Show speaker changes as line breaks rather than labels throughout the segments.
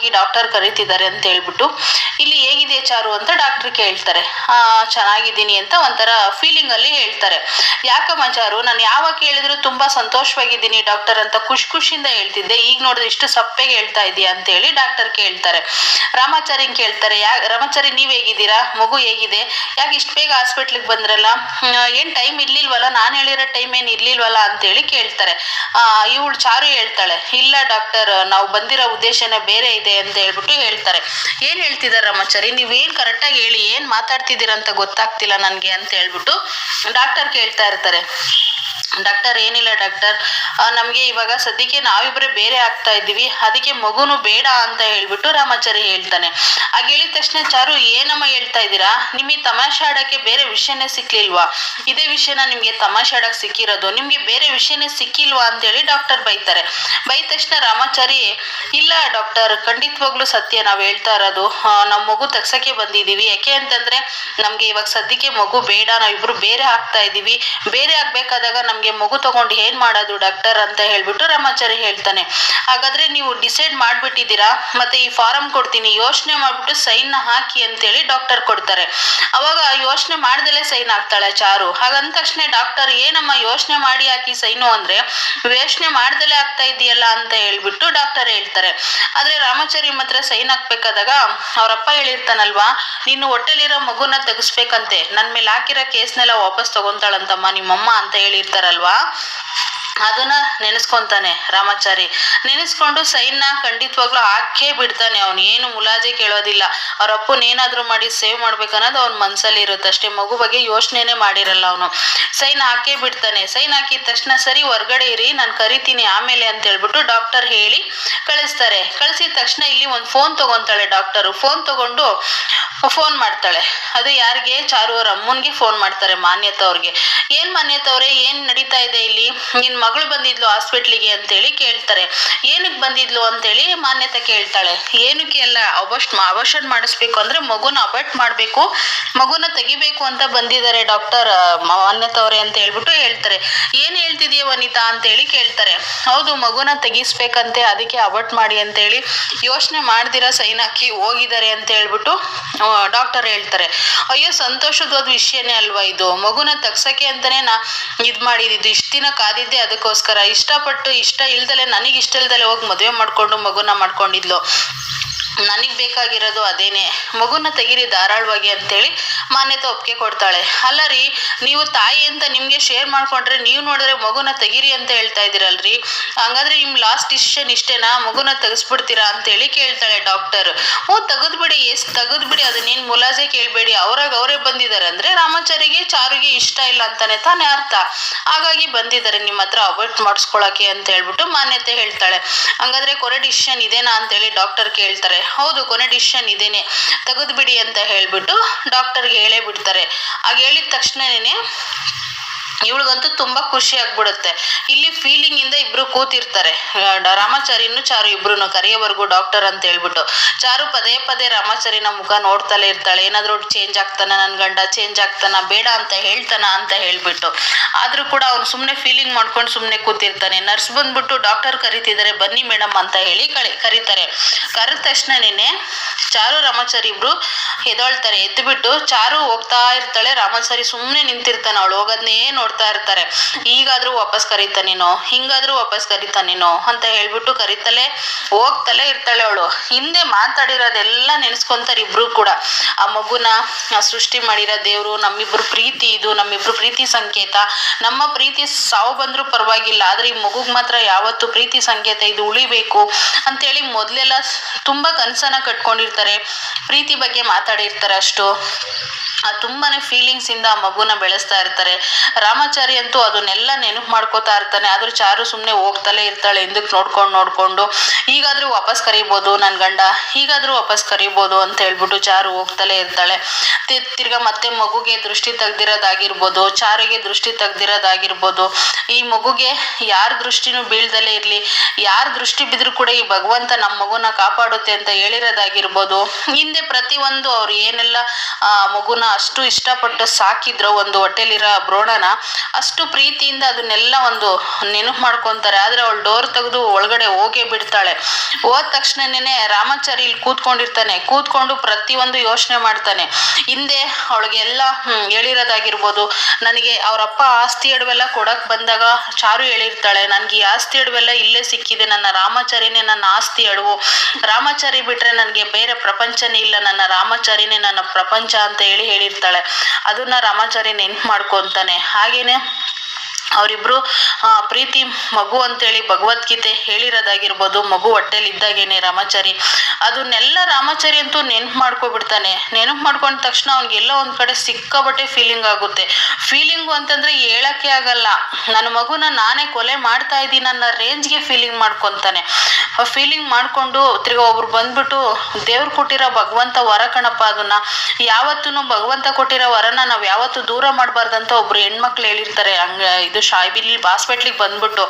ಹೋಗಿ ಡಾಕ್ಟರ್ ಕರೀತಿದ್ದಾರೆ ಅಂತ ಹೇಳ್ಬಿಟ್ಟು ಇಲ್ಲಿ ಹೇಗಿದೆ ಚಾರು ಅಂತ ಡಾಕ್ಟರ್ ಕೇಳ್ತಾರೆ. ಚೆನ್ನಾಗಿದ್ದೀನಿ ಅಂತ ಒಂಥರ ಫೀಲಿಂಗ್ ಅಲ್ಲಿ ಹೇಳ್ತಾರೆ. ಯಾಕಮ್ಮ ಚಾರು, ನಾನು ಯಾವಾಗ ಕೇಳಿದ್ರು ತುಂಬಾ ಸಂತೋಷವಾಗಿದ್ದೀನಿ ಡಾಕ್ಟರ್ ಅಂತ ಖುಷಿ ಖುಷಿಯಿಂದ ಹೇಳ್ತಿದ್ದೆ. ಈಗ ನೋಡಿದ್ರೆ ಇಷ್ಟು ಸಪ್ಪೆಗೆ ಹೇಳ್ತಾ ಇದೀಯಾ ಅಂತ ಹೇಳಿ ಡಾಕ್ಟರ್ ಕೇಳ್ತಾರೆ. ರಾಮಾಚಾರಿ ಕೇಳ್ತಾರೆ, ಯಾ, ರಾಮಾಚಾರಿ ನೀವ್ ಹೇಗಿದ್ದೀರಾ? ಮಗು ಹೇಗಿದೆ? ಯಾಕೆ ಇಷ್ಟು ಬೇಗ ಹಾಸ್ಪಿಟ್ಲಿಗೆ ಬಂದ್ರಲ್ಲ? ಏನ್ ಟೈಮ್ ಇರ್ಲಿಲ್ವಲ್ಲ? ನಾನು ಹೇಳಿರೋ ಟೈಮ್ ಏನ್ ಇರ್ಲಿಲ್ವಲ್ಲ ಅಂತೇಳಿ ಕೇಳ್ತಾರೆ. ಆ, ಇವಳು ಚಾರು ಹೇಳ್ತಾಳೆ, ಇಲ್ಲ ಡಾಕ್ಟರ್ ನಾವು ಬಂದಿರೋ ಉದ್ದೇಶನೇ ಬೇರೆ ಇದೆ. ಅಂತ ಹೇಳ್ಬಿಟ್ಟು ಹೇಳ್ತಾರೆ. ಏನ್ ಹೇಳ್ತಿದಾರೆ ರಾಮಾಚಾರಿ? ನೀವೇನ್ ಕರೆಕ್ಟಾಗಿ ಹೇಳಿ ಏನ್ ಮಾತಾಡ್ತಿದ್ದೀರಾ ಅಂತ ಗೊತ್ತಾಗ್ತಿಲ್ಲ ನನ್ಗೆ ಅಂತ ಹೇಳ್ಬಿಟ್ಟು ಡಾಕ್ಟರ್ ಕೇಳ್ತಾ ಇರ್ತಾರೆ. ಡಾಕ್ಟರ್ ಏನಿಲ್ಲ ಡಾಕ್ಟರ್ ನಮಗೆ ಇವಾಗ ಸದ್ಯಕ್ಕೆ ನಾವಿಬ್ಬರೇ ಬೇರೆ ಆಗ್ತಾ ಇದ್ದೀವಿ. ಅದಕ್ಕೆ ಮಗುನು ಬೇಡ ಅಂತ ಹೇಳ್ಬಿಟ್ಟು ರಾಮಾಚಾರಿ ಹೇಳ್ತಾನೆ. ಆಗ ಹೇಳಿದ ತಕ್ಷಣ, ಚಾರು, ಏನಮ್ಮ ಹೇಳ್ತಾ ಇದ್ದೀರಾ? ನಿಮಗೆ ತಮಾಷೆ ಆಡೋಕ್ಕೆ ಬೇರೆ ವಿಷಯನೇ ಸಿಕ್ಲಿಲ್ವಾ? ಇದೇ ವಿಷಯನ ನಿಮಗೆ ತಮಾಷೆ ಆಡಕ್ ಸಿಕ್ಕಿರೋದು. ನಿಮಗೆ ಬೇರೆ ವಿಷಯನೇ ಸಿಕ್ಕಿಲ್ವಾ ಅಂತೇಳಿ ಡಾಕ್ಟರ್ ಬೈತಾರೆ. ಬೈದ ತಕ್ಷಣ ರಾಮಾಚಾರಿ, ಇಲ್ಲ ಡಾಕ್ಟರ್ ಖಂಡಿತವಾಗ್ಲೂ ಸತ್ಯ. ನಾವು ಹೇಳ್ತಾ ಇರೋದು ನಮ್ಮ ಮಗು ತೆಗ್ಸೋಕ್ಕೆ ಬಂದಿದ್ದೀವಿ. ಯಾಕೆ ಅಂತಂದ್ರೆ, ನಮಗೆ ಇವಾಗ ಸದ್ಯಕ್ಕೆ ಮಗು ಬೇಡ. ನಾವಿಬ್ಬರು ಬೇರೆ ಆಗ್ತಾ ಇದ್ದೀವಿ. ಬೇರೆ ಆಗಬೇಕಾದಾಗ ನಮ್ಗೆ ಮಗು ತಗೊಂಡು ಏನ್ ಮಾಡೋದು ಡಾಕ್ಟರ್ ಅಂತ ಹೇಳ್ಬಿಟ್ಟು ರಾಮಾಚಾರಿ ಹೇಳ್ತಾನೆ. ಹಾಗಾದ್ರೆ ನೀವು ಡಿಸೈಡ್ ಮಾಡ್ಬಿಟ್ಟಿದ್ದೀರಾ? ಮತ್ತೆ ಈ ಫಾರಂ ಕೊಡ್ತೀನಿ, ಯೋಚನೆ ಮಾಡಿಬಿಟ್ಟು ಸೈನ್ನ ಹಾಕಿ ಅಂತೇಳಿ ಡಾಕ್ಟರ್ ಕೊಡ್ತಾರೆ. ಅವಾಗ ಯೋಚನೆ ಮಾಡ್ದಲೇ ಸೈನ್ ಹಾಕ್ತಾಳೆ ಚಾರು. ಹಾಗಂದ ತಕ್ಷಣ ಡಾಕ್ಟರ್ ಏನಮ್ಮ ಯೋಚನೆ ಮಾಡಿ ಹಾಕಿ ಸೈನು ಅಂದ್ರೆ, ಯೋಚನೆ ಮಾಡ್ದಲೇ ಆಗ್ತಾ ಇದೆಯಲ್ಲ ಅಂತ ಹೇಳ್ಬಿಟ್ಟು ಡಾಕ್ಟರ್ ಹೇಳ್ತಾರೆ. ಆದ್ರೆ ರಾಮಾಚಾರಿ ಮಾತ್ರ ಸೈನ್ ಹಾಕ್ಬೇಕಾದಾಗ ಅವರಪ್ಪ ಹೇಳಿರ್ತಾನಲ್ವಾ, ನೀನು ಹೊಟ್ಟೆಲಿರೋ ಮಗುನ ತೆಗಿಸ್ಬೇಕಂತೆ. ನನ್ನ ಮೇಲೆ ಹಾಕಿರೋ ಕೇಸ್ನೆಲ್ಲ ವಾಪಸ್ ತಗೊಂತಾಳಂತಮ್ಮ, ನಿಮ್ಮಮ್ಮ ಅಂತ ಹೇಳಿರ್ತಾರಲ್ವಾ ಅದನ್ನ ನೆನೆಸ್ಕೊಂತಾನೆ ರಾಮಾಚಾರಿ. ನೆನೆಸ್ಕೊಂಡು ಸೈನ್ನ ಖಂಡಿತವಾಗ್ಲೂ ಹಾಕೇ ಬಿಡ್ತಾನೆ. ಅವ್ನು ಏನು ಮುಲಾಜೆ ಕೇಳೋದಿಲ್ಲ. ಅವ್ರ ಅಪ್ಪನ ಏನಾದ್ರೂ ಮಾಡಿ ಸೇವ್ ಮಾಡ್ಬೇಕನ್ನೋದು ಅವ್ನ ಮನ್ಸಲ್ಲಿ ಇರುತ್ತೆ. ಅಷ್ಟೇ ಮಗು ಬಗ್ಗೆ ಯೋಚನೆನೇ ಮಾಡಿರಲ್ಲ ಅವನು. ಸೈನ್ ಹಾಕೇ ಬಿಡ್ತಾನೆ. ಸೈನ್ ಹಾಕಿದ ತಕ್ಷಣ, ಸರಿ, ಹೊರ್ಗಡೆ ಇರಿ. ನಾನು ಕರಿತೀನಿ ಆಮೇಲೆ ಅಂತ ಹೇಳ್ಬಿಟ್ಟು ಡಾಕ್ಟರ್ ಹೇಳಿ ಕಳಿಸ್ತಾರೆ. ಕಳಿಸಿದ ತಕ್ಷಣ ಇಲ್ಲಿ ಒಂದು ಫೋನ್ ತಗೊಂತಾಳೆ ಡಾಕ್ಟರು. ಫೋನ್ ತಗೊಂಡು ಫೋನ್ ಮಾಡ್ತಾಳೆ. ಅದು ಯಾರಿಗೆ? ಚಾರು ಅವ್ರ ಅಮ್ಮನ್ಗೆ ಫೋನ್ ಮಾಡ್ತಾರೆ ಮಾನ್ಯತ ಅವ್ರಿಗೆ. ಏನ್ ಮಾನ್ಯತ ಅವ್ರೆ? ಏನ್ ನಡೀತಾ ಇದೆ ಇಲ್ಲಿ? ನಿನ್ ಮಗಳು ಬಂದಿದ್ಲು ಹಾಸ್ಪಿಟ್ಲಿಗೆ ಅಂತೇಳಿ ಕೇಳ್ತಾರೆ. ಏನಕ್ಕೆ ಬಂದಿದ್ಲು ಅಂತೇಳಿ ಮಾನ್ಯತೆ ಕೇಳ್ತಾಳೆ. ಏನಕ್ಕೆ ಎಲ್ಲ ಅಬಸ್ಟ್ ಅಬರ್ಷನ್ ಮಾಡಿಸ್ಬೇಕು ಅಂದ್ರೆ ಮಗುನ ಅಬರ್ಟ್ ಮಾಡಬೇಕು, ಮಗುನ ತೆಗಿಬೇಕು ಅಂತ ಬಂದಿದ್ದಾರೆ ಡಾಕ್ಟರ್ ಮಾನ್ಯತವ್ರೆ ಅಂತ ಹೇಳ್ಬಿಟ್ಟು ಹೇಳ್ತಾರೆ. ಏನ್ ಹೇಳ್ತಿದೀಯ ವನಿತಾ ಅಂತೇಳಿ ಕೇಳ್ತಾರೆ. ಹೌದು, ಮಗುನ ತೆಗಿಸ್ಬೇಕಂತೆ, ಅದಕ್ಕೆ ಅಬರ್ಟ್ ಮಾಡಿ ಅಂತೇಳಿ ಯೋಚನೆ ಮಾಡ್ದಿರ ಸೈನ್ ಹಾಕಿ ಹೋಗಿದ್ದಾರೆ ಅಂತ ಹೇಳ್ಬಿಟ್ಟು ಡಾಕ್ಟರ್ ಹೇಳ್ತಾರೆ. ಅಯ್ಯೋ, ಸಂತೋಷದ ವಿಷಯನೇ ಅಲ್ವಾ ಇದು? ಮಗುನ ತಗ್ಸಕ್ಕೆ ಅಂತಾನೆ ನಾ ಇದ್ ಮಾಡಿದ್ದು. ಇಷ್ಟ ದಿನ ಕಾದಿದ್ದೆ ಅದಕ್ಕೋಸ್ಕರ ಇಷ್ಟಪಟ್ಟು ಇಷ್ಟ ಇಲ್ದಲೆ ನನಗೆ ಇಷ್ಟ ಇಲ್ದಲೆ ಹೋಗಿ ಮದುವೆ ಮಾಡ್ಕೊಂಡು ಮಗುನ ಮಾಡ್ಕೊಂಡಿದ್ಲು. ನನಗ್ ಬೇಕಾಗಿರೋದು ಅದೇನೆ. ಮಗುನ ತೆಗಿರಿ ಧಾರಾಳವಾಗಿ ಅಂತೇಳಿ ಮಾನ್ಯತೆ ಒಪ್ಪಿಗೆ ಕೊಡ್ತಾಳೆ. ಅಲ್ಲ ರೀ, ನೀವು ತಾಯಿ ಅಂತ ನಿಮ್ಗೆ ಶೇರ್ ಮಾಡ್ಕೊಂಡ್ರೆ ನೀವು ನೋಡಿದ್ರೆ ಮಗುನ ತೆಗಿರಿ ಅಂತ ಹೇಳ್ತಾ ಇದ್ದೀರಲ್ರಿ. ಹಂಗಾದ್ರೆ ನಿಮ್ ಲಾಸ್ಟ್ ಡಿಸಿಷನ್ ಇಷ್ಟೇನಾ? ಮಗುನ ತೆಗೆಸ್ಬಿಡ್ತೀರಾ ಅಂತೇಳಿ ಕೇಳ್ತಾಳೆ ಡಾಕ್ಟರ್ ಹ್ಞೂ, ತೆಗೆದ್ಬಿಡಿ, ಎಸ್, ತೆಗೆದ್ಬಿಡಿ, ಅದನ್ನೇನು ಮುಲಾಜೆ ಕೇಳಬೇಡಿ. ಅವ್ರಾಗ ಅವರೇ ಬಂದಿದ್ದಾರೆ ಅಂದ್ರೆ ರಾಮಾಚಾರಿಗೆ, ಚಾರುಗೆ ಇಷ್ಟ ಇಲ್ಲ ಅಂತಾನೆ ತಾನೇ ಅರ್ಥ. ಹಾಗಾಗಿ ಬಂದಿದ್ದಾರೆ, ನಿಮ್ಮ ಹತ್ರ ಅವಾಯ್ಡ್ ಮಾಡಿಸ್ಕೊಳಕ್ಕೆ ಅಂತ ಹೇಳ್ಬಿಟ್ಟು ಮಾನ್ಯತೆ ಹೇಳ್ತಾಳೆ. ಹಂಗಾದ್ರೆ ಕೊರೆ ಡಿಸಿಷನ್ ಇದೇನಾ ಅಂತೇಳಿ ಡಾಕ್ಟರ್ ಕೇಳ್ತಾರೆ. ಹೌದು ಕೊನೆ ಡಿಸಿಷನ್ ಇದೇನೆ. ತೆಗೆದ್ಬಿಡಿ ಅಂತ ಹೇಳಿಬಿಟ್ಟು ಡಾಕ್ಟರ್ಗೆ ಹೇಳೇ ಬಿಡ್ತಾರೆ. ಆಗ ಹೇಳಿದ ತಕ್ಷಣನೇ ಇವಳಿಗಂತೂ ತುಂಬಾ ಖುಷಿ ಆಗ್ಬಿಡುತ್ತೆ. ಇಲ್ಲಿ ಫೀಲಿಂಗ್ ಇಂದ ಇಬ್ರು ಕೂತಿರ್ತಾರೆ. ರಾಮಾಚಾರಿನೂ ಚಾರು ಇಬ್ರು ಕರೆಯವರೆಗೂ ಡಾಕ್ಟರ್ ಅಂತ ಹೇಳ್ಬಿಟ್ಟು. ಚಾರು ಪದೇ ಪದೇ ರಾಮಾಚಾರಿನ ಮುಖ ನೋಡ್ತಲೇ ಇರ್ತಾಳೆ. ಏನಾದ್ರೂ ಚೇಂಜ್ ಆಗ್ತಾನ ನನ್ನ ಗಂಡ ಚೇಂಜ್ ಆಗ್ತಾನ, ಬೇಡ ಅಂತ ಹೇಳ್ತಾನ ಅಂತ ಹೇಳ್ಬಿಟ್ಟು. ಆದ್ರೂ ಕೂಡ ಅವ್ನು ಸುಮ್ನೆ ಫೀಲಿಂಗ್ ಮಾಡ್ಕೊಂಡು ಸುಮ್ನೆ ಕೂತಿರ್ತಾನೆ. ನರ್ಸ್ ಬಂದ್ಬಿಟ್ಟು ಡಾಕ್ಟರ್ ಕರಿತಿದ್ದಾರೆ, ಬನ್ನಿ ಮೇಡಮ್ ಅಂತ ಹೇಳಿ ಕರೀತಾರೆ. ಕರೆದ ತಕ್ಷಣನೇ ಚಾರು, ರಾಮಾಚಾರಿ ಇಬ್ರು ಎದೊಳ್ತಾರೆ ಎದ್ಬಿಟ್ಟು ಚಾರು ಹೋಗ್ತಾ ಇರ್ತಾಳೆ. ರಾಮಾಚಾರಿ ಸುಮ್ನೆ ನಿಂತಿರ್ತಾನೆ. ಅವಳು ಹೋಗೋದನ್ನೇ ನೋಡ್ತಾ ಇರ್ತಾರೆ. ಈಗಾದ್ರೂ ವಾಪಸ್ ಕರೀತಾನೇನೋ ಹಿಂಗಾದ್ರೂ ವಾಪಸ್ ಕರೀತಾನೇನೋ ಅಂತ ಹೇಳ್ಬಿಟ್ಟು ಕರೀತಲೇ ಹೋಗ್ತಲೇ ಇರ್ತಾಳೆ ಅವಳು. ಹಿಂದೆ ಮಾತಾಡಿರೋದೆಲ್ಲ ನೆನೆಸ್ಕೊಂತಾರೆ ಇಬ್ರು ಕೂಡ. ಆ ಮಗುನ ಸೃಷ್ಟಿ ಮಾಡಿರೋ ದೇವರು, ನಮ್ಮಿಬ್ರು ಪ್ರೀತಿ ಇದು, ನಮ್ಮಿಬ್ರು ಪ್ರೀತಿ ಸಂಕೇತ. ನಮ್ಮ ಪ್ರೀತಿ ಸಾವು ಬಂದ್ರೂ ಪರವಾಗಿಲ್ಲ, ಆದ್ರೆ ಈ ಮಗುಗ್ ಮಾತ್ರ ಯಾವತ್ತು ಪ್ರೀತಿ ಸಂಕೇತ ಇದು ಉಳಿಬೇಕು ಅಂತೇಳಿ ಮೊದಲೆಲ್ಲ ತುಂಬಾ ಕನಸನ್ನ ಕಟ್ಕೊಂಡಿರ್ತಾರೆ. ಪ್ರೀತಿ ಬಗ್ಗೆ ಮಾತಾಡಿರ್ತಾರೆ ಅಷ್ಟು. ತುಂಬಾನೇ ಫೀಲಿಂಗ್ಸ್ ಇಂದ ಆ ಮಗುನ ಬೆಳೆಸ್ತಾ ಇರ್ತಾರೆ. ರಾಮಾಚಾರಿ ಅಂತೂ ಅದನ್ನೆಲ್ಲ ನೆನಪು ಮಾಡ್ಕೋತಾ ಇರ್ತಾನೆ. ಆದ್ರೂ ಚಾರು ಸುಮ್ಮನೆ ಹೋಗ್ತಲೇ ಇರ್ತಾಳೆ ಹಿಂದಕ್ಕೆ ನೋಡ್ಕೊಂಡು ನೋಡ್ಕೊಂಡು. ಈಗಾದ್ರೂ ವಾಪಸ್ ಕರಿಬೋದು ನನ್ನ ಗಂಡ ಹೀಗಾದ್ರೂ ವಾಪಸ್ ಕರಿಬೋದು ಅಂತ ಹೇಳ್ಬಿಟ್ಟು ಚಾರು ಹೋಗ್ತಲೇ ಇರ್ತಾಳೆ. ತಿರ್ಗಾ ಮತ್ತೆ ಮಗುಗೆ ದೃಷ್ಟಿ ತೆಗ್ದಿರೋದಾಗಿರ್ಬೋದು, ಚಾರಿಗೆ ದೃಷ್ಟಿ ತೆಗ್ದಿರೋದಾಗಿರ್ಬೋದು. ಈ ಮಗುಗೆ ಯಾರ ದೃಷ್ಟಿನೂ ಬೀಳ್ದಲೇ ಇರ್ಲಿ. ಯಾರ ದೃಷ್ಟಿ ಬಿದ್ರು ಕೂಡ ಈ ಭಗವಂತ ನಮ್ಮ ಮಗುನ ಕಾಪಾಡುತ್ತೆ ಅಂತ ಹೇಳಿರೋದಾಗಿರ್ಬೋದು. ಹಿಂದೆ ಪ್ರತಿಯೊಂದು ಅವ್ರು ಏನೆಲ್ಲ, ಆ, ಮಗುನ ಅಷ್ಟು ಇಷ್ಟಪಟ್ಟು ಸಾಕಿದ್ರು ಒಂದು ಹೊಟ್ಟೆಲಿರೋ ಭ್ರೂಣನ, ಅಷ್ಟು ಪ್ರೀತಿಯಿಂದ ಅದನ್ನೆಲ್ಲ ಒಂದು ನೆನಪು ಮಾಡ್ಕೊತಾರೆ. ಆದರೆ ಅವಳು ಡೋರ್ ತೆಗೆದು ಒಳಗಡೆ ಹೋಗೇ ಬಿಡ್ತಾಳೆ. ಹೋದ ತಕ್ಷಣನೇ ರಾಮಾಚಾರಿ ಇಲ್ಲಿ ಕೂತ್ಕೊಂಡಿರ್ತಾನೆ. ಕೂತ್ಕೊಂಡು ಪ್ರತಿಯೊಂದು ಯೋಚನೆ ಮಾಡ್ತಾನೆ. ಹಿಂದೆ ಅವಳಿಗೆಲ್ಲ ಹೇಳಿರೋದಾಗಿರ್ಬೋದು. ನನಗೆ ಅವರಪ್ಪ ಆಸ್ತಿ ಅಡವೆಲ್ಲ ಕೊಡಕ್ಕೆ ಬಂದಾಗ ಚಾರು ಹೇಳಿರ್ತಾಳೆ. ನನಗೆ ಈ ಆಸ್ತಿ ಅಡವೆಲ್ಲ ಇಲ್ಲೇ ಸಿಕ್ಕಿದೆ. ನನ್ನ ರಾಮಾಚಾರಿನೇ ನನ್ನ ಆಸ್ತಿ ಅಡವು. ರಾಮಾಚಾರಿ ಬಿಟ್ರೆ ನನಗೆ ಬೇರೆ ಪ್ರಪಂಚನೇ ಇಲ್ಲ. ನನ್ನ ರಾಮಾಚಾರಿನೇ ನನ್ನ ಪ್ರಪಂಚ ಅಂತ ಹೇಳಿ ಹೇಳಿರ್ತಾಳೆ ಅದನ್ನ ರಾಮಾಚಾರಿ ನೆನ್ಪು ಮಾಡ್ಕೊಂತಾನೆ. ಹಾಗೇನೆ ಅವರಿಬ್ರು ಪ್ರೀತಿ, ಮಗು ಅಂತೇಳಿ ಭಗವದ್ಗೀತೆ ಹೇಳಿರೋದಾಗಿರ್ಬೋದು, ಮಗು ಹೊಟ್ಟೆಲಿ ಇದ್ದಾಗೇನೆ ರಾಮಾಚಾರಿ, ಅದನ್ನೆಲ್ಲ ರಾಮಾಚಾರಿ ಅಂತೂ ನೆನ್ಪು ಮಾಡ್ಕೊಬಿಡ್ತಾನೆ. ನೆನಪು ಮಾಡ್ಕೊಂಡ ತಕ್ಷಣ ಅವ್ನಿಗೆಲ್ಲ ಒಂದು ಕಡೆ ಸಿಕ್ಕಾಬಟ್ಟೆ ಫೀಲಿಂಗ್ ಆಗುತ್ತೆ. ಫೀಲಿಂಗು ಅಂತಂದ್ರೆ ಹೇಳಕ್ಕೆ ಆಗಲ್ಲ. ನನ್ನ ಮಗುನ ನಾನೇ ಕೊಲೆ ಮಾಡ್ತಾ ಇದ್ದೀನಿ ಅನ್ನೋ ರೇಂಜ್ಗೆ ಫೀಲಿಂಗ್ ಮಾಡ್ಕೊತಾನೆ. ಫೀಲಿಂಗ್ ಮಾಡ್ಕೊಂಡು ತಿರ್ಗ ಒಬ್ರು ಬಂದ್ಬಿಟ್ಟು, ದೇವ್ರು ಕೊಟ್ಟಿರೋ ಭಗವಂತ ವರ ಕಣಪ್ಪ ಅದನ್ನ. ಯಾವತ್ತೂ ಭಗವಂತ ಕೊಟ್ಟಿರೋ ವರನ ನಾವು ಯಾವತ್ತೂ ದೂರ ಮಾಡಬಾರ್ದಂತ ಒಬ್ರು ಹೆಣ್ಮಕ್ಳು ಹೇಳಿರ್ತಾರೆ. ಹಂಗ ಇದು ಶಾಯ್ಬಿಲಿ ಹಾಸ್ಪಿಟ್ಲಿಗೆ ಬಂದ್ಬಿಟ್ಟು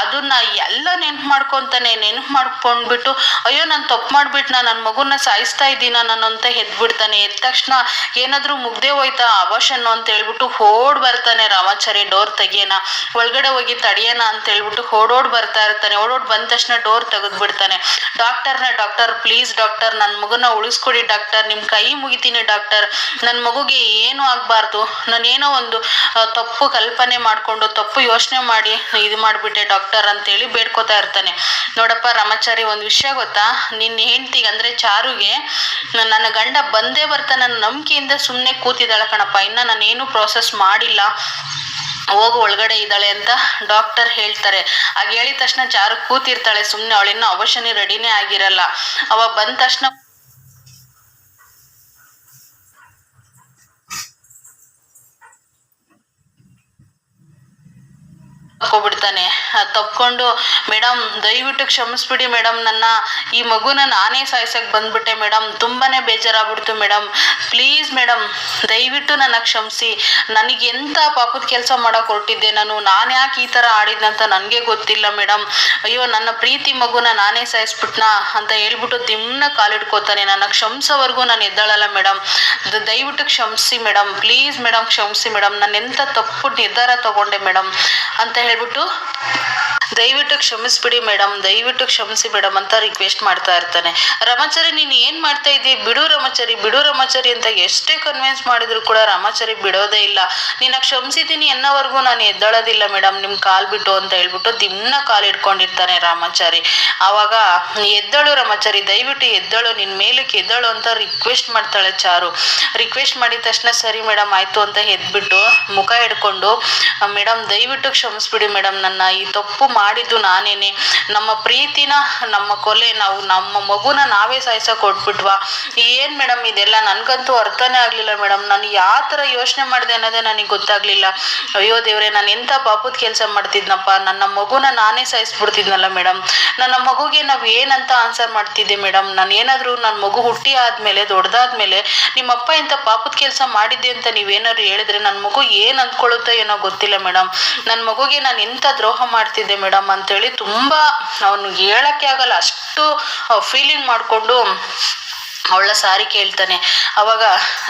ಅದನ್ನ ಎಲ್ಲ ನೆನ್ಪು ಮಾಡ್ಕೊಂತಾನೆ, ನೆನ್ಪು ಮಾಡ್ಕೊಂಡ್ಬಿಟ್ಟು, ಅಯ್ಯೋ ನಾನು ತಪ್ಪು ಮಾಡ್ಬಿಟ್ನ ನನ್ನ ಮಗುನ ಸಾಯಿಸ್ತಾ ಇದ್ದೀನ ನಾನು ಅಂತ ಎದ್ಬಿಡ್ತಾನೆ ಎದ್ದ ತಕ್ಷಣ ಏನಾದರೂ ಮುಗ್ದೆ ಹೋಯ್ತಾ ಅಬಾಷನ್ನು ಅಂತ ಹೇಳ್ಬಿಟ್ಟು ಓಡ್ ಬರ್ತಾನೆ ರಾಮಾಚಾರಿ ಡೋರ್ ತೆಗಿಯೋಣ, ಒಳಗಡೆ ಹೋಗಿ ತಡಿಯೋಣ ಅಂತ ಹೇಳ್ಬಿಟ್ಟು ಓಡೋಡ್ ಬರ್ತಾ ಇರ್ತಾನೆ. ಓಡೋಡ್ ಬಂದ ತಕ್ಷಣ ಡೋರ್ ತೆಗೆದ್ಬಿಡ್ತಾನೆ. ಡಾಕ್ಟರ್ನ, ಡಾಕ್ಟರ್ ಪ್ಲೀಸ್ ಡಾಕ್ಟರ್ ನನ್ನ ಮಗುನ ಉಳಿಸ್ಕೊಡಿ ಡಾಕ್ಟರ್ ನಿಮ್ಮ ಕೈ ಮುಗಿತೀನಿ ಡಾಕ್ಟರ್. ನನ್ನ ಮಗುಗೆ ಏನು ಆಗಬಾರ್ದು? ನಾನೇನೋ ಒಂದು ತಪ್ಪು ಕಲ್ಪನೆ ಮಾಡಿಕೊಂಡು ತಪ್ಪು ಯೋಚನೆ ಮಾಡಿ, ಇದು ಮಾಡಿಬಿಟ್ಟೆ ಡಾಕ್ಟರ್ ಅಂತೇಳಿ ಬೇಡ್ಕೋತಾ ಇರ್ತಾನೆ. ನೋಡಪ್ಪ ರಾಮಾಚಾರಿ, ಒಂದು ವಿಷಯ ಗೊತ್ತಾ? ನಿನ್ನ ಹೆಂಡ್ತಿಗೆ ಅಂದರೆ ಚಾರುಗೆ ನನ್ನ ಗಂಡ ಬಂದೇ ಬರ್ತಾನೆ ನನ್ನ ನಂಬಿಕೆಯಿಂದ ಸುಮ್ಮನೆ ಕೂತಿದ್ದಾಳೆ ಕಣಪ್ಪ. ಇನ್ನು ನಾನೇನು ಪ್ರೋಸೆಸ್ ಮಾಡಿಲ್ಲ. ಹೋಗು, ಒಳಗಡೆ ಇದ್ದಾಳೆ ಅಂತ ಡಾಕ್ಟರ್ ಹೇಳ್ತಾರೆ. ಆಗ ಹೇಳಿದ ತಕ್ಷಣ ಚಾರು ಕೂತಿರ್ತಾಳೆ ಸುಮ್ಮನೆ ಅವಳಿನ್ನೂ ಅವಶ್ಯನೇ ರೆಡಿನೇ ಆಗಿರಲ್ಲ. ಅವ ಬಂದ ತಕ್ಷಣ ತಕ್ಕೊಬಿಡ್ತಾನೆ ತಪ್ಕೊಂಡು ಮೇಡಮ್ ದಯವಿಟ್ಟು ಕ್ಷಮಿಸ್ಬಿಡಿ ಮೇಡಮ್ ನನ್ನ ಈ ಮಗುನ ನಾನೇ ಸಾಯ್ಸಕ್ ಬಂದ್ಬಿಟ್ಟೆ ಮೇಡಮ್ ತುಂಬಾನೇ ಬೇಜಾರಾಗ್ಬಿಡ್ತು ಮೇಡಮ್ ಪ್ಲೀಸ್ ಮೇಡಮ್ ದಯವಿಟ್ಟು ನನ್ನ ಕ್ಷಮಿಸಿ. ನನಗೆ ಎಂಥ ಪಾಪದ ಕೆಲಸ ಮಾಡಕ್ ಹೊರಟಿದ್ದೆ ನಾನು? ನಾನು ಯಾಕೆ ಈ ಥರ ಆಡಿದ್ನಂತ ನನಗೆ ಗೊತ್ತಿಲ್ಲ ಮೇಡಮ್ ಅಯ್ಯೋ, ನನ್ನ ಪ್ರೀತಿ ಮಗುನ ನಾನೇ ಸಾಯಿಸ್ಬಿಟ್ನಾ ಅಂತ ಹೇಳ್ಬಿಟ್ಟು ದಿಮ್ನ ಕಾಲಿಡ್ಕೋತಾನೆ. ನನ್ನ ಕ್ಷಮಿಸೋವರೆಗೂ ನಾನು ಎದ್ದಾಳಲ್ಲ ಮೇಡಮ್ ದಯವಿಟ್ಟು ಕ್ಷಮಿಸಿ ಮೇಡಮ್ ಪ್ಲೀಸ್ ಮೇಡಮ್ ಕ್ಷಮಿಸಿ ಮೇಡಮ್ ನಾನು ಎಂಥ ತಪ್ಪು ನಿರ್ಧಾರ ತಗೊಂಡೆ ಮೇಡಮ್ ಅಂತ ಹೇಳ್ಬಿಟ್ಟು ದಯವಿಟ್ಟು ಕ್ಷಮಿಸ್ಬಿಡಿ ಮೇಡಮ್ ದಯವಿಟ್ಟು ಕ್ಷಮಿಸಿ ಮೇಡಮ್ ಅಂತ ರಿಕ್ವೆಸ್ಟ್ ಮಾಡ್ತಾ ಇರ್ತಾನೆ. ರಮಾಚಾರಿ, ನೀನು ಏನು ಮಾಡ್ತಾ ಇದ್ದೀ? ಬಿಡು ರಮಾಚಾರಿ ಬಿಡು ರಮಾಚಾರಿ ಅಂತ ಎಷ್ಟೇ ಕನ್ವಿನ್ಸ್ ಮಾಡಿದ್ರು ಕೂಡ ರಾಮಾಚಾರಿ ಬಿಡೋದೇ ಇಲ್ಲ. ನಿನ್ನ ಕ್ಷಮಿಸಿದ್ದೀನಿ ಅನ್ನೋವರೆಗೂ ನಾನು ಎದ್ದಳೋದಿಲ್ಲ ಮೇಡಮ್ ನಿಮ್ಮ ಕಾಲ್ ಬಿಟ್ಟು ಅಂತ ಹೇಳ್ಬಿಟ್ಟು ದಿನ ಕಾಲ್ ಇಟ್ಕೊಂಡಿರ್ತಾನೆ ರಾಮಾಚಾರಿ. ಆವಾಗ, ಎದ್ದಳು ರಮಾಚಾರಿ, ದಯವಿಟ್ಟು ಎದ್ದಳು ನಿನ್ನ ಮೇಲಕ್ಕೆ ಎದ್ದಳು ಅಂತ ರಿಕ್ವೆಸ್ಟ್ ಮಾಡ್ತಾಳೆ ಚಾರು. ರಿಕ್ವೆಸ್ಟ್ ಮಾಡಿದ ತಕ್ಷಣ ಸರಿ ಮೇಡಮ್ ಆಯಿತು ಅಂತ ಎದ್ಬಿಟ್ಟು ಮುಖ ಹಿಡ್ಕೊಂಡು ಮೇಡಮ್ ದಯವಿಟ್ಟು ಕ್ಷಮಿಸ್ಬಿಡಿ ಮೇಡಮ್ ನನ್ನ ಈ ತಪ್ಪು ಮಾಡಿದ್ದು ನಾನೇನೆ. ನಮ್ಮ ಪ್ರೀತಿನ, ನಮ್ಮ ಕೊಲೆ, ನಾವು ನಮ್ಮ ಮಗುನ ನಾವೇ ಸಾಯಿಸ ಕೊಟ್ಬಿಟ್ವಾ ಏನ್ ಮೇಡಮ್ ಇದೆಲ್ಲ? ನನ್ಗಂತೂ ಅರ್ಥನೇ ಆಗ್ಲಿಲ್ಲ ಮೇಡಮ್ ನಾನು ಯಾವ ತರ ಯೋಚನೆ ಮಾಡಿದೆ ಅನ್ನೋದೇ ನನಗೆ ಗೊತ್ತಾಗ್ಲಿಲ್ಲ. ಅಯ್ಯೋ ದೇವ್ರೆ, ನಾನು ಎಂತ ಪಾಪದ ಕೆಲಸ ಮಾಡ್ತಿದ್ನಪ್ಪ? ನನ್ನ ಮಗುನ ನಾನೇ ಸಾಯಿಸ್ಬಿಡ್ತಿದ್ನಲ್ಲ ಮೇಡಮ್ ನನ್ನ ಮಗುಗೆ ನಾವು ಏನಂತ ಆನ್ಸರ್ ಮಾಡ್ತಿದ್ದೆ ಮೇಡಮ್ ನಾನು ಏನಾದರೂ ನನ್ನ ಮಗು ಹುಟ್ಟಿ ಆದಮೇಲೆ ದೊಡ್ಡದಾದ್ಮೇಲೆ ನಿಮ್ಮಪ್ಪ ಇಂಥ ಪಾಪದ ಕೆಲಸ ಮಾಡಿದ್ದೆ ಅಂತ ನೀವೇನಾದ್ರು ಹೇಳಿದ್ರೆ ನನ್ನ ಮಗು ಏನು ಅಂದ್ಕೊಳ್ಳುತ್ತೋ ಏನೋ ಗೊತ್ತಿಲ್ಲ ಮೇಡಮ್ ನನ್ನ ಮಗುಗೆ ನಾನು ಎಂಥ ದ್ರೋಹ ಮಾಡ್ತಿದ್ದೆ ಮೇಡಮ್ ಅಂತೇಳಿ ತುಂಬ ಅವನು ಹೇಳಕ್ಕೆ ಆಗಲ್ಲ. ಅಷ್ಟು ಫೀಲಿಂಗ್ ಮಾಡಿಕೊಂಡು ಅವಳ ಸಾರಿ ಕೇಳ್ತಾನೆ. ಅವಾಗ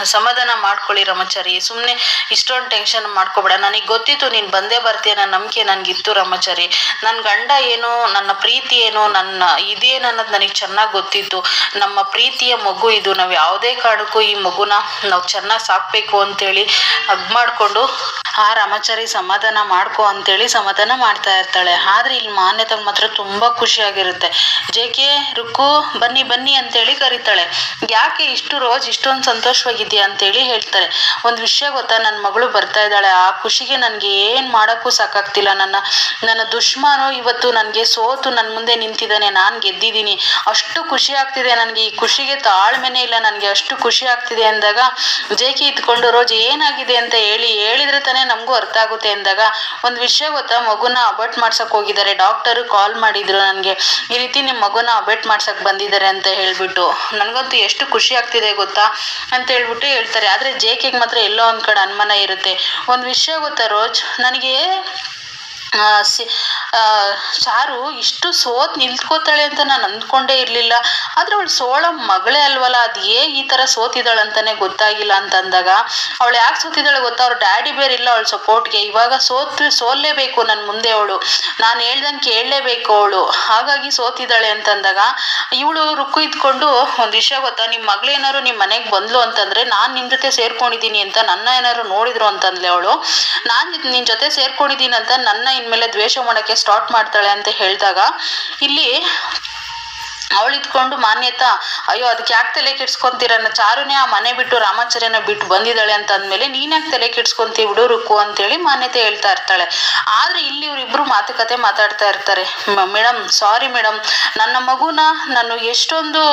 ಸಮಾಧಾನ ಮಾಡ್ಕೊಳ್ಳಿ ರಮಚಾರಿ. ಸುಮ್ಮನೆ ಇಷ್ಟೊಂದು ಟೆನ್ಷನ್ ಮಾಡ್ಕೋಬೇಡ. ನನಗೆ ಗೊತ್ತಿತ್ತು ನೀನು ಬಂದೇ ಬರ್ತೀಯ ನನ್ನ ನಂಬಿಕೆ ನನಗಿತ್ತು ರಮಚಾರಿ. ನನ್ನ ಗಂಡ ಏನು, ನನ್ನ ಪ್ರೀತಿ ಏನು, ನನ್ನ ಇದೇನು ಅನ್ನೋದು ನನಗೆ ಚೆನ್ನಾಗಿ ಗೊತ್ತಿತ್ತು. ನಮ್ಮ ಪ್ರೀತಿಯ ಮಗು ಇದು. ನಾವು ಯಾವುದೇ ಕಾರಣಕ್ಕೂ ಈ ಮಗುನ ನಾವು ಚೆನ್ನಾಗಿ ಸಾಕಬೇಕು ಅಂತೇಳಿ ಹಗ್ ಮಾಡಿಕೊಂಡು ಆ ರಾಮಾಚಾರಿ ಸಮಾಧಾನ ಮಾಡ್ಕೊ ಅಂತೇಳಿ ಸಮಾಧಾನ ಮಾಡ್ತಾ ಇರ್ತಾಳೆ. ಆದ್ರೆ ಇಲ್ಲಿ ಮಾನ್ಯತೆ ಮಾತ್ರ ತುಂಬಾ ಖುಷಿಯಾಗಿರುತ್ತೆ. ಜೆ ಕೆ ರುಕ್ಕು ಬನ್ನಿ ಬನ್ನಿ ಅಂತೇಳಿ ಕರೀತಾಳೆ. ಯಾಕೆ ಇಷ್ಟು ರೋಜ್ ಇಷ್ಟೊಂದು ಸಂತೋಷವಾಗಿದ್ಯಾ ಅಂತೇಳಿ ಹೇಳ್ತಾರೆ. ಒಂದು ವಿಷಯ ಗೊತ್ತಾ? ನನ್ನ ಮಗಳು ಬರ್ತಾ ಇದ್ದಾಳೆ. ಆ ಖುಷಿಗೆ ನನಗೆ ಏನು ಮಾಡೋಕ್ಕೂ ಸಾಕಾಗ್ತಿಲ್ಲ. ನನ್ನ ನನ್ನ ದುಶ್ಮನು ಇವತ್ತು ನನಗೆ ಸೋತು ನನ್ನ ಮುಂದೆ ನಿಂತಿದ್ದಾನೆ. ನಾನು ಗೆದ್ದಿದ್ದೀನಿ. ಅಷ್ಟು ಖುಷಿ ಆಗ್ತಿದೆ ನನಗೆ. ಈ ಖುಷಿಗೆ ತಾಳ್ಮೆನೇ ಇಲ್ಲ ನನಗೆ. ಅಷ್ಟು ಖುಷಿ ಆಗ್ತಿದೆ ಅಂದಾಗ ಜೇಕಿ ಇದ್ಕೊಂಡು ರೋಜ್ ಏನಾಗಿದೆ ಅಂತ ಹೇಳಿ ಹೇಳಿದ್ರೆ ತಾನೇ ನಮಗೂ ಅರ್ಥ ಆಗುತ್ತೆ ಅಂದಾಗ ಒಂದು ವಿಷಯ ಗೊತ್ತಾ? ಮಗುನ ಅಬರ್ಟ್ ಮಾಡ್ಸಕ್ಕೆ ಹೋಗಿದ್ದಾರೆ. ಡಾಕ್ಟರು ಕಾಲ್ ಮಾಡಿದ್ರು ನನಗೆ. ಈ ರೀತಿ ನಿಮ್ಮ ಮಗುನ ಅಬರ್ಟ್ ಮಾಡ್ಸಕ್ಕೆ ಬಂದಿದ್ದಾರೆ ಅಂತ ಹೇಳ್ಬಿಟ್ಟು. ನನಗಂತೂ ಎಷ್ಟು ಖುಷಿ ಆಗ್ತಿದೆ ಗೊತ್ತಾ ಅಂತ ಹೇಳ್ಬಿಟ್ಟು ಹೇಳ್ತಾರೆ. ಆದರೆ ಜೇಕಿಗೆ ಮಾತ್ರ ಎಲ್ಲೋ ಒಂದು ಕಡೆ ಅನುಮಾನ ಇರುತ್ತೆ. ಒಂದು ವಿಷಯ ಗೊತ್ತಾ ರೋಜ್? ನನಗೆ ಚಾರು ಇಷ್ಟು ಸೋತ್ ನಿಲ್ತ್ಕೋತಾಳೆ ಅಂತ ನಾನು ಅಂದ್ಕೊಂಡೇ ಇರಲಿಲ್ಲ. ಆದರೆ ಅವಳು ಸೋಳ ಮಗಳೇ ಅಲ್ವಲ್ಲ, ಅದು ಹೇಗೆ ಈ ಥರ ಸೋತಿದ್ದಾಳೆ ಅಂತಾನೆ ಗೊತ್ತಾಗಿಲ್ಲ ಅಂತ ಅಂದಾಗ ಅವಳು ಯಾಕೆ ಸೋತಿದ್ದಾಳೆ ಗೊತ್ತಾ? ಅವ್ರ ಡ್ಯಾಡಿ ಬೇರೆ ಇಲ್ಲ ಅವಳ ಸಪೋರ್ಟ್ಗೆ ಇವಾಗ ಸೋತು, ಸೋಲ್ಲೇಬೇಕು ನನ್ನ ಮುಂದೆ ಅವಳು. ನಾನು ಹೇಳ್ದಂಗೆ ಕೇಳಲೇಬೇಕು ಅವಳು. ಹಾಗಾಗಿ ಸೋತಿದ್ದಾಳೆ ಅಂತಂದಾಗ ಇವಳು ರುಕ್ಕು ಇದ್ಕೊಂಡು, ಒಂದು ವಿಷಯ ಗೊತ್ತಾ? ನಿಮ್ಮ ಮಗಳೇನಾದ್ರು ನಿಮ್ಮ ಮನೆಗೆ ಬಂದ್ಲು ಅಂತಂದ್ರೆ ನಾನು ನಿಮ್ಮ ಜೊತೆ ಸೇರ್ಕೊಂಡಿದ್ದೀನಿ ಅಂತ ನನ್ನ ಏನಾದ್ರು ನೋಡಿದ್ರು ಅಂತಂದ್ಲೆ ಅವಳು. ನಾನು ನಿನ್ನ ಜೊತೆ ಸೇರ್ಕೊಂಡಿದ್ದೀನಿ ಅಂತ ನನ್ನ ಇನ್ಮೇಲೆ ದ್ವೇಷ ಮಾಡೋಕ್ಕೆ ಸ್ಟಾರ್ಟ್ ಮಾಡ್ತಾಳೆ ಅಂತ ಹೇಳಿದಾಗ ಇಲ್ಲಿ ಅವಳು ಇದ್ಕೊಂಡು ಮಾನ್ಯತಾ, ಅಯ್ಯೋ, ಅದಕ್ಕೆ ಯಾಕೆ ತಲೆ ಕೆಡ್ಸ್ಕೊಂತೀರ? ಚಾರುನೇ ಆ ಮನೆ ಬಿಟ್ಟು ರಾಮಾಚಾರ್ಯನ ಬಿಟ್ಟು ಬಂದಿದ್ದಾಳೆ ಅಂತ ಅಂದ್ಮೇಲೆ ನೀನ್ಯಾಕೆ ತಲೆ ಕೆಡ್ಸ್ಕೊಂತೀವಿ ಬಿಡು ರುಕ್ಕು ಅಂತೇಳಿ ಮಾನ್ಯತೆ ಹೇಳ್ತಾ ಇರ್ತಾಳೆ. ಆದ್ರೆ ಇಲ್ಲಿ ಇವರಿಬ್ರು ಮಾತುಕತೆ ಮಾತಾಡ್ತಾ ಇರ್ತಾರೆ. ಮೇಡಮ್ ಸಾರಿ ಮೇಡಮ್ ನನ್ನ ಮಗುನ ನಾನು ಎಷ್ಟೊಂದು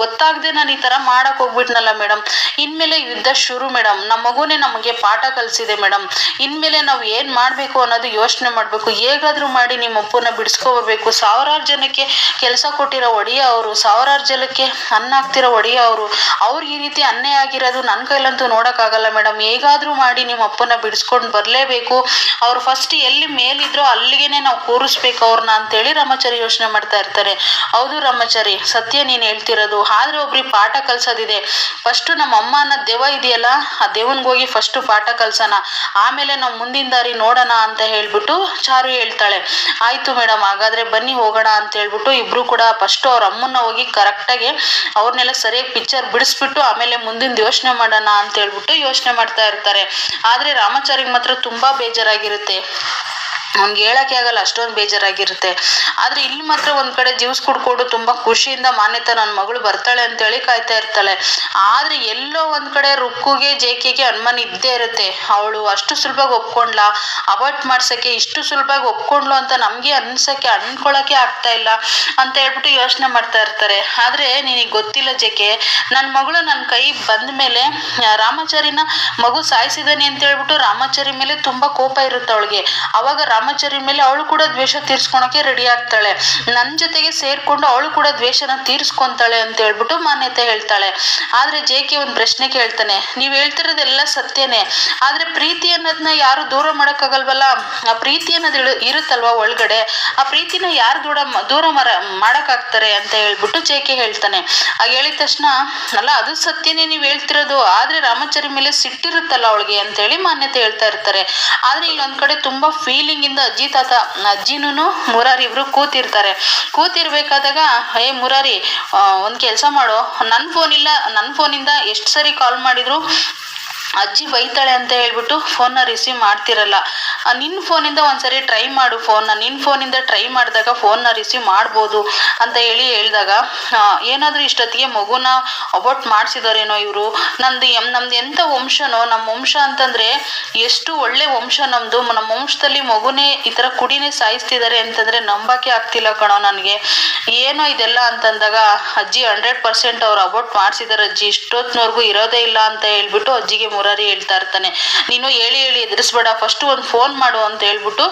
ಗೊತ್ತಾಗದೆ ನಾನು ಈ ತರ ಮಾಡಕ್ ಹೋಗ್ಬಿಟ್ನಲ್ಲ ಮೇಡಮ್ ಇನ್ಮೇಲೆ ಯುದ್ಧ ಶುರು ಮೇಡಮ್ ನಮ್ಮ ಮಗುನೇ ನಮಗೆ ಪಾಠ ಕಲಿಸಿದೆ ಮೇಡಮ್ ಇನ್ಮೇಲೆ ನಾವು ಏನು ಮಾಡಬೇಕು ಅನ್ನೋದು ಯೋಚನೆ ಮಾಡಬೇಕು. ಹೇಗಾದ್ರೂ ಮಾಡಿ ನಿಮ್ಮ ಅಪ್ಪನ ಬಿಡಿಸ್ಕೊಬರ್ಬೇಕು. ಸಾವಿರಾರು ಜನಕ್ಕೆ ಕೆಲಸ ಕೊಟ್ಟಿರೋ ಒಡಿಯ ಅವರು, ಸಾವಿರಾರು ಜನಕ್ಕೆ ಅನ್ನ ಹಾಕ್ತಿರೋ ಒಡಿಯ ಅವರು ಅವ್ರಿಗೆ ಈ ರೀತಿ ಅನ್ಯಾಯ ಆಗಿರೋದು ನನ್ನ ಕೈಲಂತೂ ನೋಡೋಕ್ಕಾಗಲ್ಲ ಮೇಡಮ್ ಹೇಗಾದರೂ ಮಾಡಿ ನಿಮ್ಮ ಅಪ್ಪನ ಬಿಡಿಸ್ಕೊಂಡು ಬರಲೇಬೇಕು. ಅವ್ರು ಫಸ್ಟ್ ಎಲ್ಲಿ ಮೇಲಿದ್ರೋ ಅಲ್ಲಿಗೇನೆ ನಾವು ಕೂರಿಸ್ಬೇಕು ಅವ್ರನ್ನ ಅಂತೇಳಿ ರಾಮಾಚಾರಿ ಯೋಚನೆ ಮಾಡ್ತಾ ಇರ್ತಾರೆ. ಹೌದು ರಾಮಾಚಾರಿ, ಸತ್ಯ ನೀನು ಹೇಳ್ತಿರೋದು. ಆದರೆ ಒಬ್ರಿಗೆ ಪಾಠ ಕಲ್ಸೋದಿದೆ. ಫಸ್ಟು ನಮ್ಮ ಅಮ್ಮ ಅನ್ನೋ ದೆವ್ವ ಇದೆಯಲ್ಲ, ಆ ಹೋಗಿ ಫಸ್ಟು ಪಾಠ ಕಲ್ಸೋಣ. ಆಮೇಲೆ ನಾವು ಮುಂದಿನ ದಾರಿ ನೋಡೋಣ ಅಂತ ಹೇಳ್ಬಿಟ್ಟು ಚಾರು ಹೇಳ್ತಾಳೆ. ಆಯ್ತು ಮೇಡಮ್ ಹಾಗಾದ್ರೆ ಬನ್ನಿ ಹೋಗೋಣ ಅಂತ ಹೇಳ್ಬಿಟ್ಟು ಇಬ್ರು ಕೂಡ ಫಸ್ಟು ಅವ್ರ ಅಮ್ಮನ್ನ ಹೋಗಿ ಕರೆಕ್ಟಾಗಿ ಅವ್ರನ್ನೆಲ್ಲ ಸರಿಯಾಗಿ ಪಿಕ್ಚರ್ ಬಿಡಿಸ್ಬಿಟ್ಟು ಆಮೇಲೆ ಮುಂದಿನ ಯೋಚನೆ ಮಾಡೋಣ ಅಂತ ಹೇಳ್ಬಿಟ್ಟು ಯೋಚನೆ ಮಾಡ್ತಾ ಇರ್ತಾರೆ. ಆದರೆ ರಾಮಾಚಾರಿಗೆ ಮಾತ್ರ ತುಂಬಾ ಬೇಜಾರಾಗಿರುತ್ತೆ. ಅವ್ನಿಗೆ ಹೇಳಕ್ಕೆ ಆಗಲ್ಲ, ಅಷ್ಟೊಂದು ಬೇಜಾರಾಗಿರುತ್ತೆ. ಆದ್ರೆ ಇಲ್ಲಿ ಮಾತ್ರ ಒಂದ್ ಕಡೆ ಜ್ಯೂಸ್ ಕುಡ್ಕೊಂಡು ತುಂಬಾ ಖುಷಿಯಿಂದ ಮಾನ್ಯತಾ ನನ್ನ ಮಗಳು ಬರ್ತಾಳೆ ಅಂತೇಳಿ ಕಾಯ್ತಾ ಇರ್ತಾಳೆ. ಆದ್ರೆ ಎಲ್ಲೋ ಒಂದ್ ಕಡೆ ರುಕ್ಕುಗೆ, ಜೇಕೆಗೆ ಅನುಮಾನ ಇದ್ದೇ ಇರುತ್ತೆ. ಅವಳು ಅಷ್ಟು ಸುಲಭವಾಗಿ ಒಪ್ಕೊಂಡ್ಲಾ? ಅವಾಯ್ಡ್ ಮಾಡ್ಸಕ್ಕೆ ಇಷ್ಟು ಸುಲಭವಾಗಿ ಒಪ್ಕೊಂಡ್ಲು ಅಂತ ನಮ್ಗೆ ಅನ್ಸಕ್ಕೆ, ಅನ್ಕೊಳಕ್ಕೆ ಆಗ್ತಾ ಇಲ್ಲ ಅಂತ ಹೇಳ್ಬಿಟ್ಟು ಯೋಚನೆ ಮಾಡ್ತಾ ಇರ್ತಾರೆ. ಆದ್ರೆ ನಿನಗೆ ಗೊತ್ತಿಲ್ಲ ಜೆಕೆ ನನ್ನ ಮಗಳು ನನ್ನ ಕೈ ಬಂದ ಮೇಲೆ ರಾಮಾಚಾರಿನ ಮಗು ಸಾಯಿಸಿದಾನೆ ಅಂತ ಹೇಳ್ಬಿಟ್ಟು ರಾಮಾಚಾರಿ ಮೇಲೆ ತುಂಬಾ ಕೋಪ ಇರುತ್ತೆ ಅವಳಿಗೆ. ಅವಾಗ ರಾಮಾಚಾರಿ ಮೇಲೆ ಅವಳು ಕೂಡ ದ್ವೇಷ ತೀರ್ಸ್ಕೊಳಕ್ಕೆ ರೆಡಿ ಆಗ್ತಾಳೆ. ನನ್ನ ಜೊತೆಗೆ ಸೇರ್ಕೊಂಡು ಅವಳು ಕೂಡ ದ್ವೇಷನ ತೀರ್ಸ್ಕೊಂತಾಳೆ ಅಂತ ಹೇಳ್ಬಿಟ್ಟು ಮಾನ್ಯತೆ ಹೇಳ್ತಾಳೆ. ಆದ್ರೆ ಜೆ ಕೆ ಒಂದು ಪ್ರಶ್ನೆ ಕೇಳ್ತಾನೆ. ನೀವು ಹೇಳ್ತಿರೋದೆಲ್ಲ ಸತ್ಯನೇ. ಆದ್ರೆ ಪ್ರೀತಿ ಅನ್ನೋದನ್ನ ಯಾರು ದೂರ ಮಾಡೋಕ್ಕಾಗಲ್ವಲ್ಲ? ಆ ಪ್ರೀತಿ ಅನ್ನೋದು ಇರುತ್ತಲ್ವಾ ಒಳಗಡೆ? ಆ ಪ್ರೀತಿನ ಯಾರು ದೂರ ದೂರ ಮರ ಮಾಡೋಕ್ಕಾಗ್ತಾರೆ ಅಂತ ಹೇಳ್ಬಿಟ್ಟು ಜೆ ಕೆ ಹೇಳ್ತಾನೆ. ಆ ಹೇಳಿದ ತಕ್ಷಣ, ಅಲ್ಲ, ಅದು ಸತ್ಯನೇ ನೀವು ಹೇಳ್ತಿರೋದು. ಆದ್ರೆ ರಾಮಚಾರಿ ಮೇಲೆ ಸಿಟ್ಟಿರುತ್ತಲ್ಲ ಅವಳಿಗೆ ಅಂತೇಳಿ ಮಾನ್ಯತೆ ಹೇಳ್ತಾ ಇರ್ತಾರೆ. ಆದ್ರೆ ಇಲ್ಲೊಂದ್ ಕಡೆ ತುಂಬಾ ಫೀಲಿಂಗ್ ಇಂದ ಅಜ್ಜಿ ತಾತ, ಅಜ್ಜಿನೂ ಮುರಾರಿ ಇಬ್ರು ಕೂತಿರ್ತಾರೆ. ಕೂತಿರ್ಬೇಕಾದಾಗ ಹೇ ಮುರಾರಿ ಒಂದ್ ಕೆಲಸ ಮಾಡು. ನನ್ನ ಫೋನ್ ಇಲ್ಲ ನನ್ನ ಫೋನಿಂದ ಎಷ್ಟು ಸರಿ ಕಾಲ್ ಮಾಡಿದ್ರು ಅಜ್ಜಿ ಬೈತಾಳೆ ಅಂತ ಹೇಳ್ಬಿಟ್ಟು ಫೋನ್ನ ರಿಸೀವ್ ಮಾಡ್ತಿರಲ್ಲ. ನಿನ್ನ ಫೋನಿಂದ ಒಂದ್ಸರಿ ಟ್ರೈ ಮಾಡು ಫೋನ್ನ ನಿನ್ನ ಫೋನಿಂದ ಟ್ರೈ ಮಾಡಿದಾಗ ಫೋನ್ನ ರಿಸೀವ್ ಮಾಡ್ಬೋದು ಅಂತ ಹೇಳಿ ಹೇಳಿದಾಗ ಏನಾದರೂ ಇಷ್ಟೊತ್ತಿಗೆ ಮಗುನ ಅಬೌಟ್ ಮಾಡಿಸಿದಾರೇನೋ ಇವರು. ನಂದು ಎಂ, ನಮ್ದು ಎಂಥ ವಂಶನೋ ನಮ್ಮ ವಂಶ ಅಂತಂದರೆ ಎಷ್ಟು ಒಳ್ಳೆ ವಂಶ ನಮ್ಮದು ನಮ್ಮ ವಂಶದಲ್ಲಿ ಮಗುನೇ ಈ ಥರ ಕುಡಿನೇ ಸಾಯಿಸ್ತಿದ್ದಾರೆ ಅಂತಂದರೆ ನಂಬಕ್ಕೆ ಆಗ್ತಿಲ್ಲ ಕಣೋ ನನಗೆ. ಏನೋ ಇದೆಲ್ಲ ಅಂತಂದಾಗ ಅಜ್ಜಿ ಹಂಡ್ರೆಡ್ ಪರ್ಸೆಂಟ್ ಅವ್ರು ಅಬೌಟ್ ಮಾಡಿಸಿದಾರೆ ಅಜ್ಜಿ. ಇಷ್ಟೊತ್ತಿನವರೆಗೂ ಇರೋದೇ ಇಲ್ಲ ಅಂತ ಹೇಳ್ಬಿಟ್ಟು ಅಜ್ಜಿಗೆ ಮುರಾರಿ ಹೇಳ್ತಾ ಇರ್ತಾನೆ. ನೀನು ಹೇಳಿ ಹೇಳಿ ಎದುರಿಸ್ಬೇಡ ಫಸ್ಟ್ ಒಂದು ಫೋನ್ ಮಾಡು ಅಂತ ಹೇಳ್ಬಿಟ್ಟು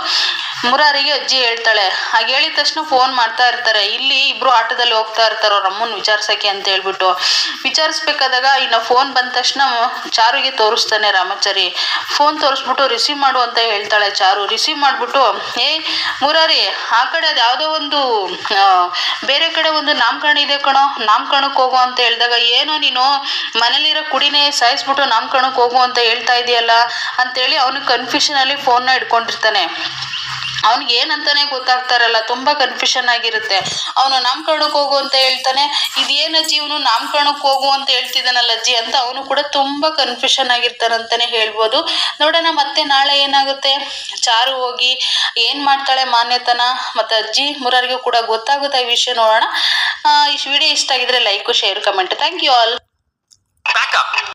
ಮುರಾರಿಗೆ ಅಜ್ಜಿ ಹೇಳ್ತಾಳೆ. ಹಾಗೆ ಹೇಳಿದ ತಕ್ಷಣ ಫೋನ್ ಮಾಡ್ತಾ ಇರ್ತಾರೆ. ಇಲ್ಲಿ ಇಬ್ರು ಆಟೋದಲ್ಲಿ ಹೋಗ್ತಾ ಇರ್ತಾರೆ ಅವ್ರ ಅಮ್ಮನ ವಿಚಾರ್ಸಕ್ಕೆ ಅಂತ ಹೇಳ್ಬಿಟ್ಟು. ವಿಚಾರಿಸ್ಬೇಕಾದಾಗ ಇನ್ನು ಫೋನ್ ಬಂದ ತಕ್ಷಣ ಚಾರುಗೆ ತೋರಿಸ್ತಾನೆ ರಾಮಾಚಾರಿ. ಫೋನ್ ತೋರಿಸ್ಬಿಟ್ಟು ರಿಸೀವ್ ಮಾಡು ಅಂತ ಹೇಳ್ತಾಳೆ ಚಾರು. ರಿಸೀವ್ ಮಾಡಿಬಿಟ್ಟು, ಏ, ಮುರಾರಿ, ಆ ಕಡೆ ಅದು ಯಾವುದೋ ಒಂದು ಬೇರೆ ಕಡೆ ಒಂದು ನಾಮಕರಣ ಇದೆ ಕಣೋ, ನಾಮಕರಣಕ್ಕೆ ಹೋಗು ಅಂತ ಹೇಳಿದಾಗ, ಏನೋ ನೀನು ಮನೇಲಿರೋ ಕುಡಿನೇ ಸಾಯಿಸ್ಬಿಟ್ಟು ನಾಮಕರಣಕ್ಕೆ ಹೋಗು ಅಂತ ಹೇಳ್ತಾ ಇದೆಯಲ್ಲ? ಅಂತೇಳಿ ಅವನು ಕನ್ಫ್ಯೂಷನಲ್ಲಿ ಫೋನ್ನ ಇಟ್ಕೊಂಡಿರ್ತಾನೆ ಅವ್ನಿಗೆ ಏನಂತಾನೆ ಗೊತ್ತಾಗ್ತಾರಲ್ಲ, ತುಂಬಾ ಕನ್ಫ್ಯೂಷನ್ ಆಗಿರುತ್ತೆ. ಅವನು ನಾಮಕರಣಕ್ಕೆ ಹೋಗು ಅಂತ ಹೇಳ್ತಾನೆ, ಇದೇನ ಜೀವನು ನಾಮಕರಣಕ್ಕೆ ಹೋಗು ಅಂತ ಹೇಳ್ತಿದ್ದಾನಲ್ಲ ಅಜ್ಜಿ ಅಂತ ಅವನು ಕೂಡ ತುಂಬಾ ಕನ್ಫ್ಯೂಷನ್ ಆಗಿರ್ತಾನಂತಾನೆ ಹೇಳ್ಬೋದು. ನೋಡೋಣ ಮತ್ತೆ ನಾಳೆ ಏನಾಗುತ್ತೆ? ಚಾರು ಹೋಗಿ ಏನ್ ಮಾಡ್ತಾಳೆ ಮಾನ್ಯತನ? ಮತ್ತೆ ಅಜ್ಜಿ ಮುರಾರಿಗೂ ಕೂಡ ಗೊತ್ತಾಗುತ್ತೆ ಈ ವಿಷಯ ನೋಡೋಣ. ಈ ವಿಡಿಯೋ ಇಷ್ಟ ಆಗಿದ್ರೆ like share comment thank you all.